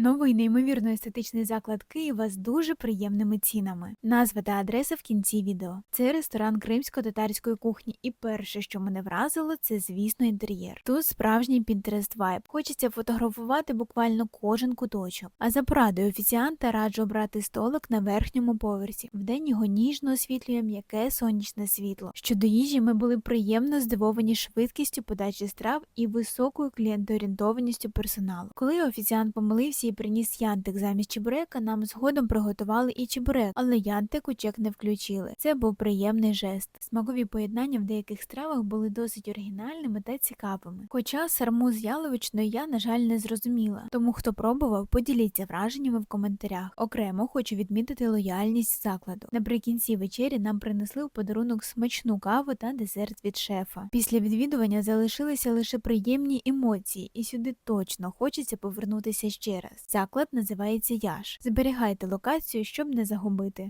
Новий неймовірно естетичний заклад Києва з дуже приємними цінами. Назва та адреса в кінці відео. Це ресторан кримсько-татарської кухні, і перше, що мене вразило, це звісно інтер'єр. Тут справжній Pinterest вайб. Хочеться фотографувати буквально кожен куточок. А за порадою офіціанта раджу обрати столик на верхньому поверсі. Вдень його ніжно освітлює м'яке сонячне світло. Щодо їжі, ми були приємно здивовані швидкістю подачі страв і високою клієнтоорієнтованістю персоналу. Коли офіціант помилився і приніс янтик замість чебурека, нам згодом приготували і чебурек, але янтик у чек не включили. Це був приємний жест. Смакові поєднання в деяких стравах були досить оригінальними та цікавими. Хоча сарму з яловичною я, на жаль, не зрозуміла. Тому хто пробував, поділіться враженнями в коментарях. Окремо хочу відмітити лояльність закладу. Наприкінці вечері нам принесли в подарунок смачну каву та десерт від шефа. Після відвідування залишилися лише приємні емоції, і сюди точно хочеться повернутися ще раз. Заклад називається Яш. Зберігайте локацію, щоб не загубити.